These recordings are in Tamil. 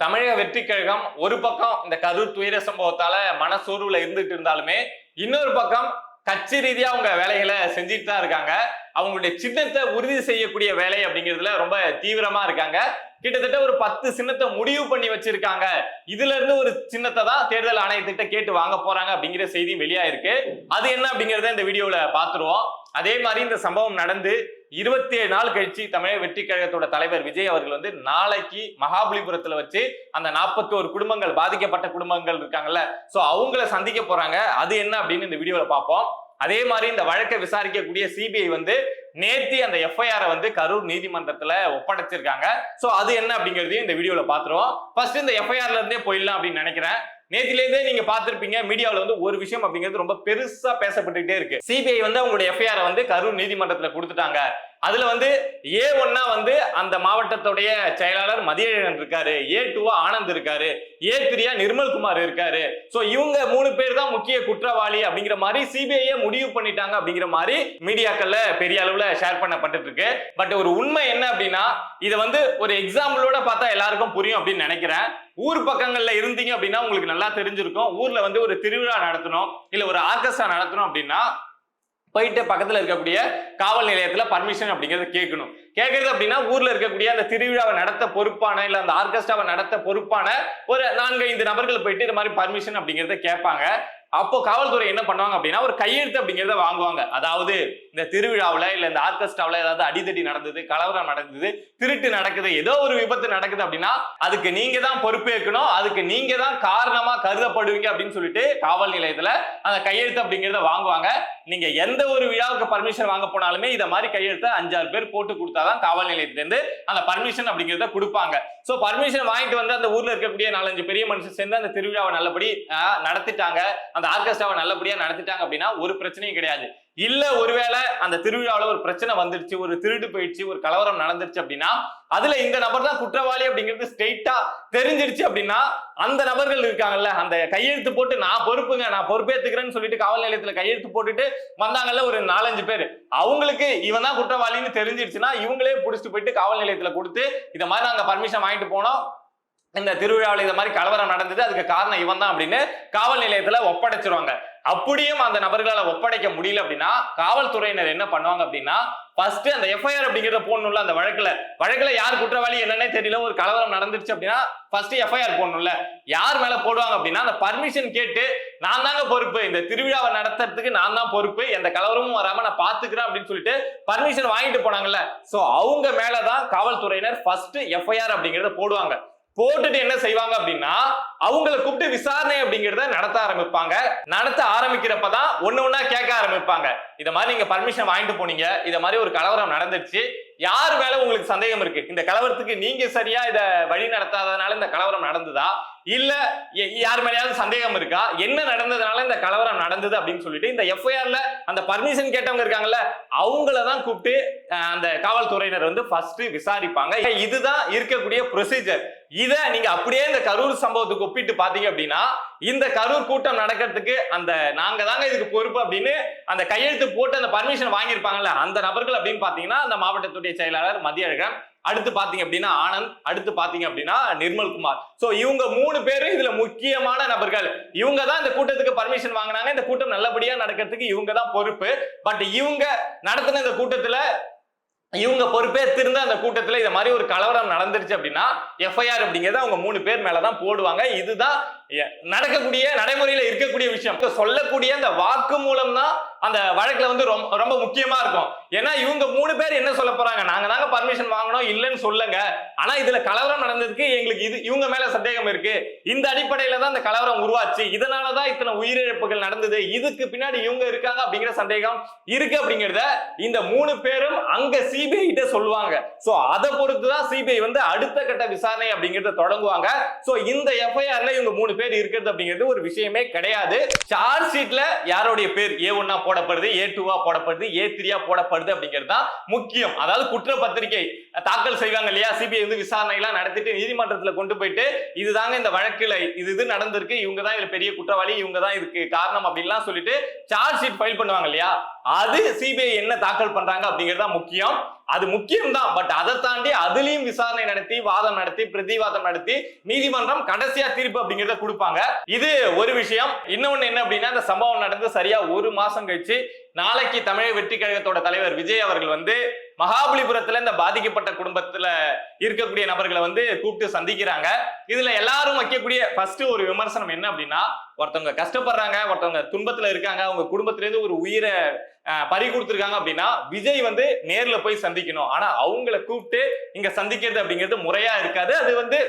தமிழக வெற்றி கழகம் ஒரு பக்கம் இந்த கரூர் துயர சம்பவத்தால மனசோர்வுல இருந்துட்டு இருந்தாலுமே இன்னொரு பக்கம் கட்சி ரீதியா அவங்க வேலைகளை செஞ்சுட்டு தான் இருக்காங்க. அவங்களுடைய சின்னத்தை உறுதி செய்யக்கூடிய வேலை அப்படிங்கிறதுல ரொம்ப தீவிரமா இருக்காங்க. கிட்டத்தட்ட ஒரு பத்து சின்னத்தை முடிவு பண்ணி வச்சிருக்காங்க. இதுல இருந்து ஒரு சின்னத்தை தான் தேர்தல் ஆணையத்திட்ட கேட்டு வாங்க போறாங்க அப்படிங்கிற செய்தி வெளியாயிருக்கு. அது என்ன அப்படிங்கிறத இந்த வீடியோல பாத்துருவோம் அதே மாதிரி இந்த சம்பவம் நடந்து இருபத்தி ஏழு நாள் கழிச்சு தமிழக வெற்றி கழகத்தோட தலைவர் விஜய் அவர்கள் வந்து நாளைக்கு மகாபலிபுரத்துல வச்சு அந்த நாற்பத்தி ஒரு குடும்பங்கள் பாதிக்கப்பட்ட குடும்பங்கள் இருக்காங்கல்ல சோ அவங்கள சந்திக்க போறாங்க. அது என்ன அப்படின்னு இந்த வீடியோல பார்ப்போம். அதே மாதிரி இந்த வழக்கை விசாரிக்கக்கூடிய சிபிஐ வந்து நேத்தி அந்த எஃப்ஐஆரை வந்து கரூர் நீதிமன்றத்துல ஒப்படைச்சிருக்காங்க. சோ அது என்ன அப்படிங்கறதையும் இந்த வீடியோல பாத்துருவோம் ஃபர்ஸ்ட் இந்த எஃப்ஐஆர்ல இருந்தே போயிடலாம் அப்படின்னு நினைக்கிறேன். நேத்திலேருந்தே நீங்க பார்த்திருப்பீங்க மீடியாவில் வந்து ஒரு விஷயம் அப்படிங்கிறது ரொம்ப பெருசா பேசப்பட்டுகிட்டே இருக்கு. சிபிஐ வந்து அவங்களுடைய எஃப்ஐஆர் வந்து கரூர் நீதிமன்றத்துல கொடுத்துட்டாங்க. அதுல வந்து ஏ ஒன்னா வந்து அந்த மாவட்டத்துடைய செயலாளர் மதியழகன் இருக்காரு ஏ டூவா ஆனந்த் இருக்காரு ஏ த்ரீயா நிர்மல்குமார் இருக்காரு. சோ இவங்க மூணு பேர் தான் முக்கிய குற்றவாளி அப்படிங்கிற மாதிரி சிபிஐ முடிவு பண்ணிட்டாங்க அப்படிங்கிற மாதிரி மீடியாக்கள்ல பெரிய அளவுல ஷேர் பண்ணப்பட்டு இருக்கு. பட் ஒரு உண்மை என்ன அப்படின்னா இதை வந்து ஒரு எக்ஸாம்பிளோட பார்த்தா எல்லாருக்கும் புரியும் அப்படின்னு நினைக்கிறேன். ஊர் பக்கங்கள்ல இருந்தீங்க அப்படின்னா உங்களுக்கு நல்லா தெரிஞ்சிருக்கும். ஊர்ல வந்து ஒரு திருவிழா நடத்தணும் இல்ல ஒரு ஆர்கெஸ்ட்ரா நடத்தணும் அப்படின்னா போயிட்டு பக்கத்துல இருக்கக்கூடிய காவல் நிலையத்துல பர்மிஷன் அப்படிங்கறத கேட்கணும். கேட்கறது அப்படின்னா ஊர்ல இருக்கக்கூடிய அந்த திருவிழாவை நடத்த பொறுப்பான இல்ல அந்த ஆர்கெஸ்ட்ராவை நடத்த பொறுப்பான ஒரு நான்கு ஐந்து நபர்கள் போயிட்டு இந்த மாதிரி பர்மிஷன் அப்படிங்கறத கேட்பாங்க. அப்போ காவல்துறை என்ன பண்ணுவாங்க அப்படின்னா ஒரு கையெழுத்து அப்படிங்கிறத வாங்குவாங்க. அதாவது இந்த திருவிழாவில் இல்ல இந்த ஆர்கெஸ்ட்ராவில் ஏதாவது அடிதடி நடந்தது கலவரம் நடந்தது திருட்டு நடக்குது ஏதோ ஒரு விபத்து நடக்குது அப்படின்னா அதுக்கு நீங்க தான் பொறுப்பேற்கணும் அதுக்கு நீங்க தான் காரணமா கருதப்படுவீங்க அப்படின்னு சொல்லிட்டு காவல் நிலையத்துல அந்த கையெழுத்து அப்படிங்கிறத வாங்குவாங்க. நீங்க எந்த ஒரு விழாவுக்கு பர்மிஷன் வாங்க போனாலுமே இதை மாதிரி கையெழுத்த அஞ்சாறு பேர் போட்டு கொடுத்தாதான் காவல் நிலையத்திலிருந்து அந்த பர்மிஷன் அப்படிங்கிறத கொடுப்பாங்க. சோ பர்மிஷன் வாங்கிட்டு வந்து அந்த ஊர்ல இருக்கக்கூடிய நாலஞ்சு பெரிய மனுஷன் சேர்ந்து அந்த திருவிழாவை நல்லபடி நடத்திட்டாங்க. அந்த ஆர்கெஸ்ட்ராவை நல்லபடியா நடத்திட்டாங்க அப்படின்னா ஒரு பிரச்சனையும் கிடையாது. இல்ல ஒருவேளை அந்த திருவிழாவில் ஒரு பிரச்சனை வந்துருச்சு ஒரு திருடு போயிடுச்சு ஒரு கலவரம் நடந்துருச்சு அப்படின்னா அதுல இந்த நபர் தான் குற்றவாளி அப்படிங்கிறது ஸ்ட்ரெயிட்டா தெரிஞ்சிருச்சு அப்படின்னா அந்த நபர்கள் இருக்காங்கல்ல அந்த கையெழுத்து போட்டு நான் பொறுப்புங்க நான் பொறுப்பேத்துக்கிறேன்னு சொல்லிட்டு காவல் நிலையத்துல கையெழுத்து போட்டுட்டு வந்தாங்கல்ல ஒரு நாலஞ்சு பேர். அவங்களுக்கு இவன் தான் குற்றவாளின்னு தெரிஞ்சிருச்சுன்னா இவங்களே பிடிச்சிட்டு போயிட்டு காவல் நிலையத்துல கொடுத்து இந்த மாதிரி நாங்க பர்மிஷன் வாங்கிட்டு போனோம். இந்த திருவிழாவில் இந்த மாதிரி கலவரம் நடந்தது அதுக்கு காரணம் இவன் தான் அப்படின்னு காவல் நிலையத்துல ஒப்படைச்சிருவாங்க. அப்படியும் அந்த நபர்களால ஒப்படைக்க முடியல அப்படின்னா காவல்துறையினர் என்ன பண்ணுவாங்க அப்படின்னா ஃபர்ஸ்ட் அந்த எஃப்ஐஆர் அப்படிங்கிறத போடணும்ல அந்த வழக்குல. வழக்குல யார் குற்றவாளி என்னன்னே தெரியல ஒரு கலவரம் நடந்துருச்சு அப்படின்னா ஃபர்ஸ்ட் எஃப்ஐஆர் போடணும்ல. யார் மேல போடுவாங்க அப்படின்னா அந்த பர்மிஷன் கேட்டு நான் தாங்க பொறுப்பு. இந்த திருவிழாவை நடத்துறதுக்கு நான் தான் பொறுப்பு. எந்த கலவரமும் வராம நான் பாத்துக்கிறேன் அப்படின்னு சொல்லிட்டு பர்மிஷன் வாங்கிட்டு போனாங்கல்ல. சோ அவங்க மேலதான் காவல்துறையினர் ஃபர்ஸ்ட் எஃப்ஐஆர் அப்படிங்கறத போடுவாங்க. போட்டுட்டு என்ன செய்வாங்க அப்படின்னா அவங்கள கூப்பிட்டு விசாரணை அப்படிங்கறத நடத்த ஆரம்பிப்பாங்க. நடத்த ஆரம்பிக்கிறப்பதான் ஒன்னு ஒன்னா கேட்க ஆரம்பிப்பாங்க. இத மாதிரி நீங்க பர்மிஷன் வாங்கிட்டு போனீங்க. இத மாதிரி ஒரு கலவரம் நடந்துச்சு யார் மேல உங்களுக்கு சந்தேகம் இருக்கு? இந்த கலவரத்துக்கு நீங்க சரியா இத வழி நடத்தாதனால இந்த கலவரம் நடந்ததா? இல்ல யார் மேலேயாவது சந்தேகம் இருக்கா? என்ன நடந்ததுனால இந்த கலவரம் நடந்தது அப்படின்னு சொல்லிட்டு இந்த எஃப்ஐஆர்ல அந்த பர்மிஷன் கேட்டவங்க இருக்காங்கல்ல அவங்கள தான் கூப்பிட்டு அந்த காவல்துறையினர் வந்து ஃபர்ஸ்ட் விசாரிப்பாங்க. இதுதான் இருக்கக்கூடிய ப்ரொசீஜர் இதை நீங்க அப்படியே இந்த கரூர் சம்பவத்துக்கு ஒப்பிட்டு பாத்தீங்க அப்படின்னா இந்த கரூர் கூட்டம் நடக்கிறதுக்கு அந்த நாங்க தாங்க இதுக்கு பொறுப்பு அப்படின்னு அந்த கையெழுத்து போட்டு அந்த பர்மிஷன் வாங்கியிருப்பாங்கல்ல அந்த நபர்கள் அப்படின்னு பாத்தீங்கன்னா அந்த மாவட்டத்துடைய செயலாளர் மதியழகன் அடுத்து பாத்தீங்க அப்படின்னா ஆனந்த் அடுத்து பாத்தீங்க அப்படின்னா நிர்மல்குமார் சோ இவங்க மூணு பேரும் இதுல முக்கியமான நபர்கள். இவங்க தான் இந்த கூட்டத்துக்கு பர்மிஷன் வாங்கினாங்க. இந்த கூட்டம் நல்லபடியா நடக்கிறதுக்கு இவங்க தான் பொறுப்பு. பட் இவங்க நடத்தின இந்த கூட்டத்துல இவங்க பொறுப்பேற்றிருந்த அந்த கூட்டத்துல இந்த மாதிரி ஒரு கலவரம் நடந்துருச்சு அப்படின்னா எஃப்ஐஆர் அப்படிங்கிறத அவங்க மூணு பேர் மேலதான் போடுவாங்க. இதுதான் நடக்கக்கூடிய நடைமுறையில இருக்கக்கூடிய விஷயம். சொல்லக்கூடிய அந்த வாக்கு மூலம் தான் அந்த வழக்குல வந்து ரொம்ப ரொம்ப முக்கியமா இருக்கும். ஏன்னா இவங்க மூணு பேர் என்ன சொல்ல போறாங்க? நாங்க தாங்க பர்மிஷன் வாங்கணும் இல்லைன்னு சொல்லுங்க. ஆனா இதுல கலவரம் நடந்ததுக்கு எங்களுக்கு இது இவங்க மேல சந்தேகம் இருக்கு. இந்த அடிப்படையில தான் இந்த கலவரம் உருவாச்சு. இதனாலதான் இத்தனை உயிரிழப்புகள் நடந்தது. இதுக்கு பின்னாடி இவங்க இருக்காங்க அப்படிங்கிற சந்தேகம் இருக்கு அப்படிங்கறத இந்த மூணு பேரும் அங்க சிபிஐ கிட்ட சொல்லுவாங்க. சோ அதை பொறுத்து தான் சிபிஐ வந்து அடுத்த கட்ட விசாரணை அப்படிங்கறத தொடங்குவாங்க. சோ இந்த எஃப்ஐஆர்ல இவங்க மூணு பேர் இருக்கிறது அப்படிங்கிறது ஒரு விஷயமே கிடையாது. சார்ஜ் ஷீட்ல யாருடைய பேர் ஏ ஒன்னா போடப்படுது ஏ டூவா போடப்படுது ஏ த்ரீயா போடப்படுது அப்படிங்கிறது தான் முக்கியம். அதாவது குற்றப்பத்திரிகை தாக்கல் செய்வாங்க இல்லையா? சிபிஐ வந்து விசாரணை எல்லாம் நடத்திட்டு நீதிமன்றத்துல கொண்டு போயிட்டு இதுதாங்க இந்த வழக்கில் இது இது நடந்திருக்கு இவங்க தான் இதுல பெரிய குற்றவாளி இவங்க தான் இதுக்கு காரணம் அப்படின்லாம் சொல்லிட்டு சார்ஜ் ஷீட் ஃபைல் பண்ணுவாங்க இல்லையா? அது சிபிஐ என்ன தாக்கல் பண்றாங்க அப்படிங்கிறது தான் முக்கியம். அது முக்கியம்தான். பட் அதை தாண்டி அதுலயும் விசாரணை நடத்தி வாதம் நடத்தி பிரதிவாதம் நடத்தி நீதிமன்றம் கடைசியா தீர்ப்பு அப்படிங்கறத கொடுப்பாங்க. இது ஒரு விஷயம். இன்னொன்னு என்ன அப்படின்னா இந்த சம்பவம் நடந்து சரியா ஒரு மாசம் கழிச்சு நாளைக்கு தமிழக வெற்றி கழகத்தோட தலைவர் விஜய் அவர்கள் வந்து மகாபலிபுரத்துல இந்த பாதிக்கப்பட்ட குடும்பத்துல இருக்கக்கூடிய நபர்களை வந்து கூப்பிட்டு சந்திக்கிறாங்க. இதுல எல்லாரும் வைக்கக்கூடிய ஃபர்ஸ்ட் ஒரு விமர்சனம் என்ன அப்படின்னா ஒருத்தவங்க கஷ்டப்படுறாங்க ஒருத்தவங்க துன்பத்துல இருக்காங்க அவங்க குடும்பத்திலேருந்து ஒரு உயிரை பறி கொடுத்துருக்காங்க அப்படின்னா விஜய் வந்து நேர்ல போய் சந்திக்கணும். ஆனா அவங்கள கூப்பிட்டு இங்க சந்திக்கிறது அப்படிங்கிறது முறையா இருக்காது. அது வந்து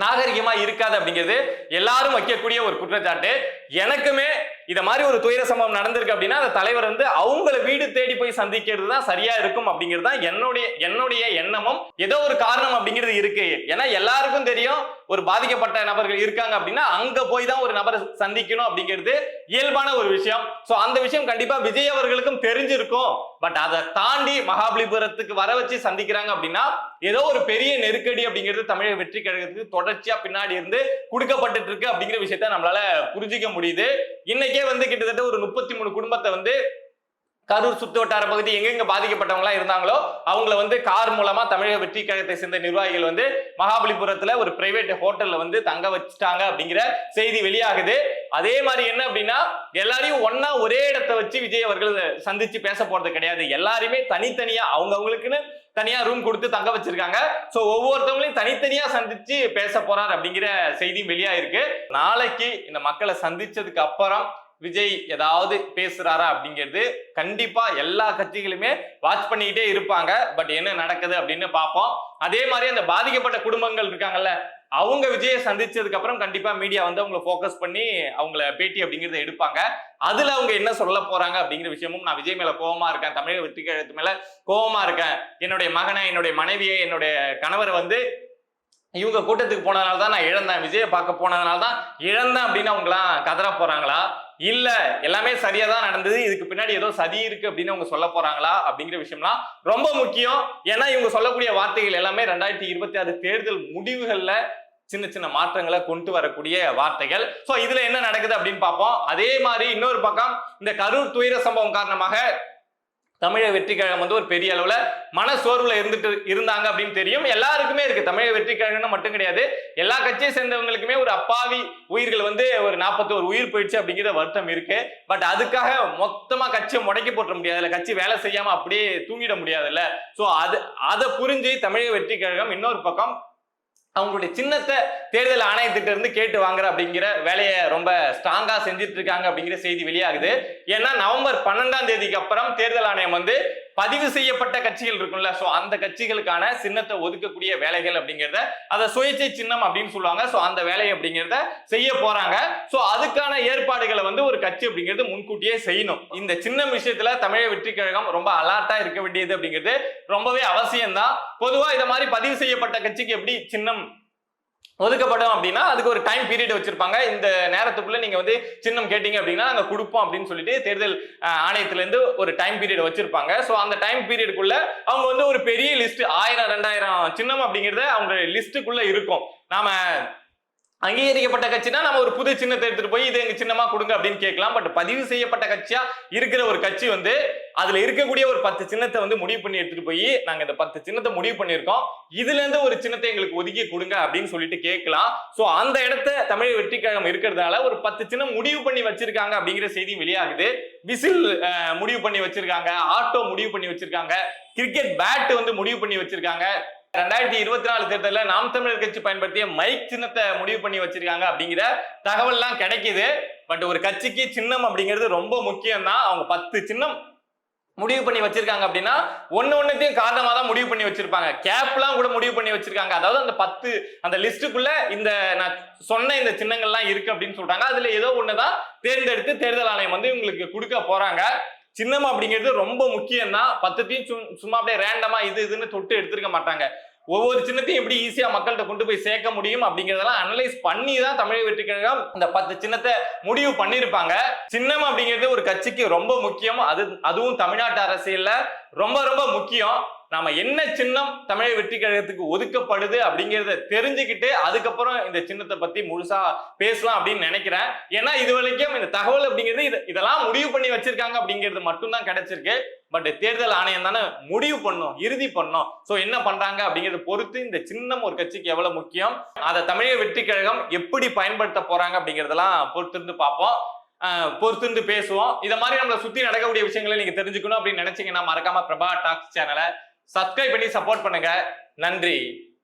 நாகரிகமா இருக்காது அப்படிங்கிறது எல்லாரும் வைக்கக்கூடிய ஒரு குற்றச்சாட்டு. எனக்குமே இதை மாதிரி ஒரு துயர சம்பவம் நடந்திருக்கு அப்படின்னா அந்த தலைவர் வந்து அவங்கள வீடு தேடி போய் சந்திக்கிறது தான் சரியா இருக்கும் அப்படிங்கிறது தான் என்னுடைய என்னுடைய எண்ணமும். ஏதோ ஒரு காரணம் அப்படிங்கிறது இருக்கு. ஏன்னா எல்லாருக்கும் தெரியும் ஒரு பாதிக்கப்பட்ட நபர்கள் இருக்காங்க அப்படின்னா அங்க போய் தான் ஒரு நபரை சந்திக்கணும் அப்படிங்கிறது இயல்பான ஒரு விஷயம். சோ அந்த விஷயம் கண்டிப்பா விஜய் அவர்களுக்கும் தெரிஞ்சிருக்கும். பட் அதை தாண்டி மகாபலிபுரத்துக்கு வர வச்சு சந்திக்கிறாங்க அப்படின்னா ஏதோ ஒரு பெரிய நெருக்கடி அப்படிங்கிறது தமிழக வெற்றி கழகத்துக்கு தொடர்ச்சியா பின்னாடி இருந்து கொடுக்கப்பட்டு இருக்கு அப்படிங்கிற விஷயத்த நம்மளால புரிஞ்சிக்க முடியுது. இன்னைக்கே வந்து கிட்டத்தட்ட ஒரு முப்பத்தி மூணு குடும்பத்தை வந்து கரூர் சுத்து வட்டார பகுதி எங்கெங்க பாதிக்கப்பட்டவங்களா இருந்தாங்களோ அவங்கள வந்து கார் மூலமா தமிழக வெற்றி கழகத்தை சேர்ந்த நிர்வாகிகள் வந்து மகாபலிபுரத்துல ஒரு பிரைவேட் ஹோட்டல்ல வந்து தங்க வச்சுட்டாங்க அப்படிங்கிற செய்தி வெளியாகுது. அதே மாதிரி என்ன அப்படின்னா எல்லாரையும் ஒன்னா ஒரே இடத்த வச்சு விஜய் அவர்கள் சந்திச்சு பேச போறது கிடையாது. எல்லாருமே தனித்தனியா அவங்க அவங்களுக்குன்னு தனியா ரூம் கொடுத்து தங்க வச்சிருக்காங்க. சோ ஒவ்வொருத்தவங்களையும் தனித்தனியா சந்திச்சு பேச போறார் அப்படிங்கிற செய்தியும் வெளியாயிருக்கு. நாளைக்கு இந்த மக்களை சந்திச்சதுக்கு அப்புறம் விஜய் ஏதாவது பேசுறாரா அப்படிங்கிறது கண்டிப்பா எல்லா கட்சிகளுமே வாட்ச் பண்ணிக்கிட்டே இருப்பாங்க. பட் என்ன நடக்குது அப்படின்னு பார்ப்போம். அதே மாதிரி அந்த பாதிக்கப்பட்ட குடும்பங்கள் இருக்காங்கல்ல அவங்க விஜயை சந்திச்சதுக்கு அப்புறம் கண்டிப்பா மீடியா வந்து அவங்கள ஃபோக்கஸ் பண்ணி அவங்கள பேட்டி அப்படிங்கறத எடுப்பாங்க. அதுல அவங்க என்ன சொல்ல போறாங்க அப்படிங்கிற விஷயமும் நான் விஜய் மேல கோவமா இருக்கேன். தமிழக வெற்றி கழகத்து மேல கோவமா இருக்கேன். என்னுடைய மகனை என்னுடைய மனைவியை என்னுடைய கணவரை வந்து இவங்க கூட்டத்துக்கு போனதுனால தான் நான் இழந்தேன். விஜயை பார்க்க போனதுனால தான் இழந்தேன் அப்படின்னு அவங்களாம் கதற போறாங்களா? இல்ல எல்லாமே சரியா தான் நடந்தது. இதுக்கு பின்னாடி ஏதோ சதி இருக்கு அப்படின்னு அவங்க சொல்ல போறாங்களா அப்படிங்கிற விஷயம்லாம் ரொம்ப முக்கியம். ஏன்னா இவங்க சொல்லக்கூடிய வார்த்தைகள் எல்லாமே ரெண்டாயிரத்தி இருபத்தி ஆறு தேர்தல் முடிவுகள்ல சின்ன சின்ன மாற்றங்களை கொண்டு வரக்கூடிய வார்த்தைகள். சோ இதுல என்ன நடக்குது அப்படின்னு பார்ப்போம். அதே மாதிரி இன்னொரு பக்கம் இந்த கரூர் துயர சம்பவம் காரணமாக தமிழக வெற்றி கழகம் வந்து ஒரு பெரிய அளவில் மன இருந்துட்டு இருந்தாங்க அப்படின்னு தெரியும். எல்லாருக்குமே இருக்கு. தமிழக வெற்றி கழகம்னு மட்டும் கிடையாது. எல்லா கட்சியை சேர்ந்தவங்களுக்குமே ஒரு அப்பாவி உயிர்கள் வந்து ஒரு நாற்பத்தோரு உயிர் போயிடுச்சு அப்படிங்கிற வருத்தம் இருக்கு. பட் அதுக்காக மொத்தமா கட்சியை முடக்கி போட்டுற முடியாதுல்ல கட்சி வேலை செய்யாம அப்படியே தூங்கிட முடியாதுல்ல. ஸோ அது அதை புரிஞ்சு தமிழக வெற்றி கழகம் இன்னொரு பக்கம் அவங்களுடைய சின்னத்தை தேர்தல் ஆணையத்திட்ட இருந்து கேட்டு வாங்குற அப்படிங்கிற வேலையை ரொம்ப ஸ்ட்ராங்கா செஞ்சுட்டு இருக்காங்க அப்படிங்கிற செய்தி வெளியாகுது. ஏன்னா நவம்பர் பன்னெண்டாம் தேதிக்கு அப்புறம் தேர்தல் ஆணையம் வந்து பதிவு செய்யப்பட்ட கட்சிகள் இருக்கும்ல. ஸோ அந்த கட்சிகளுக்கான சின்னத்தை ஒதுக்கக்கூடிய வேலைகள் அப்படிங்கிறத அதை சுயேட்சை சின்னம் அப்படின்னு சொல்லுவாங்க. ஸோ அந்த வேலை அப்படிங்கிறத செய்ய போறாங்க. ஸோ அதுக்கான ஏற்பாடுகளை வந்து ஒரு கட்சி அப்படிங்கிறது முன்கூட்டியே செய்யணும். இந்த சின்ன விஷயத்துல தமிழக வெற்றி கழகம் ரொம்ப அலர்ட்டா இருக்க வேண்டியது அப்படிங்கிறது ரொம்பவே அவசியம்தான். பொதுவா இதை மாதிரி பதிவு செய்யப்பட்ட கட்சிக்கு எப்படி சின்னம் ஒதுக்கப்படும் அப்படின்னா அதுக்கு ஒரு டைம் பீரியட் வச்சிருப்பாங்க. இந்த நேரத்துக்குள்ள நீங்க வந்து சின்னம் கேட்டீங்க அப்படின்னா நாங்க கொடுப்போம் அப்படின்னு சொல்லிட்டு தேர்தல் அஹ், ஆணையத்துல இருந்து ஒரு டைம் பீரியட் வச்சிருப்பாங்க. ஸோ அந்த டைம் பீரியடுக்குள்ள அவங்க வந்து ஒரு பெரிய லிஸ்ட் ஆயிரம் ரெண்டாயிரம் சின்னம் அப்படிங்கிறத அவங்க லிஸ்ட்டுக்குள்ள இருக்கும். நாம அங்கீகரிக்கப்பட்ட கட்சினா நம்ம ஒரு புது சின்னத்தை எடுத்துட்டு போய் இது எங்க சின்னமா கொடுங்க அப்படின்னு கேட்கலாம். பட் பதிவு செய்யப்பட்ட கட்சியா இருக்கிற ஒரு கட்சி வந்து அதுல இருக்கக்கூடிய ஒரு பத்து சின்னத்தை வந்து முடிவு பண்ணி எடுத்துட்டு போய் நாங்க இந்த பத்து சின்னத்தை முடிவு பண்ணியிருக்கோம். இதுல இருந்து ஒரு சின்னத்தை எங்களுக்கு ஒதுக்கி கொடுங்க அப்படின்னு சொல்லிட்டு கேட்கலாம். சோ அந்த இடத்த தமிழக வெற்றி கழகம் இருக்கிறதுனால ஒரு பத்து சின்னம் முடிவு பண்ணி வச்சிருக்காங்க அப்படிங்கிற செய்தி வெளியாகுது. விசில் முடிவு பண்ணி வச்சிருக்காங்க. ஆட்டோ முடிவு பண்ணி வச்சிருக்காங்க. கிரிக்கெட் பேட் வந்து முடிவு பண்ணி வச்சிருக்காங்க. ரெண்டாயிரத்தி இருபத்தி நாலு தேர்தலில் நாம் தமிழர் கட்சி பயன்படுத்திய மைக் சின்னத்தை முடிவு பண்ணி வச்சிருக்காங்க அப்படிங்கிற தகவல்லாம் கிடைக்குது. பட் ஒரு கட்சிக்கு சின்னம் அப்படிங்கிறது ரொம்ப முக்கியம் தான் அவங்க பத்து சின்னம் முடிவு பண்ணி வச்சிருக்காங்க அப்படின்னா ஒன்னு ஒன்னுத்தையும் காரணமாக தான் முடிவு பண்ணி வச்சிருப்பாங்க. கேப்லாம் கூட முடிவு பண்ணி வச்சிருக்காங்க. அதாவது அந்த பத்து அந்த லிஸ்ட்டுக்குள்ள இந்த நான் சொன்ன இந்த சின்னங்கள்லாம் இருக்கு அப்படின்னு சொல்றாங்க. அதுல ஏதோ ஒண்ணுதான் தேர்ந்தெடுத்து தேர்தல் ஆணையம் வந்து இவங்களுக்கு கொடுக்க போறாங்க. சின்னம் அப்படிங்கிறது ரொம்ப முக்கியம் தான் பத்துத்தையும் சும்மா அப்படியே ரேண்டமா இது இதுன்னு தொட்டு எடுத்திருக்க மாட்டாங்க. ஒவ்வொரு சின்னத்தையும் எப்படி ஈஸியா மக்கள்கிட்ட கொண்டு போய் சேர்க்க முடியும் அப்படிங்கறதெல்லாம் அனலைஸ் பண்ணி தான் தமிழக வெற்றி கழகம் இந்த பத்து சின்னத்தை முடிவு பண்ணிருப்பாங்க சின்னம் அப்படிங்கிறது ஒரு கட்சிக்கு ரொம்ப முக்கியம். அது அதுவும் தமிழ்நாட்டு அரசியல்ல ரொம்ப ரொம்ப முக்கியம். நாம என்ன சின்னம் தமிழக வெற்றி கழகத்துக்கு ஒதுக்கப்படுது அப்படிங்கிறத தெரிஞ்சுக்கிட்டு அதுக்கப்புறம் இந்த சின்னத்தை பத்தி முழுசா பேசலாம் அப்படின்னு நினைக்கிறேன். ஏன்னா இது வரைக்கும் இந்த தகவல் அப்படிங்கிறது இது- இதெல்லாம் முடிவு பண்ணி வச்சிருக்காங்க அப்படிங்கிறது மட்டும்தான் கிடைச்சிருக்கு. பட் தேர்தல் ஆணையம் தானே முடிவு பண்ணும் இறுதி பண்ணும். ஸோ என்ன பண்றாங்க அப்படிங்கறத பொறுத்து இந்த சின்னம் ஒரு கட்சிக்கு எவ்வளவு முக்கியம் அதை தமிழக வெற்றி கழகம் எப்படி பயன்படுத்த போறாங்க அப்படிங்கறதெல்லாம் பொறுத்திருந்து பார்ப்போம். பொறுத்திருந்து பேசுவோம். இதை மாதிரி நம்மளை சுத்தி நடக்கக்கூடிய விஷயங்களை நீங்க தெரிஞ்சுக்கணும் அப்படின்னு நினைச்சீங்கன்னா மறக்காம பிரபா டாக்ஸ் சேனலை சப்ஸ்கிரைப் பண்ணி சப்போர்ட் பண்ணுங்க. நன்றி.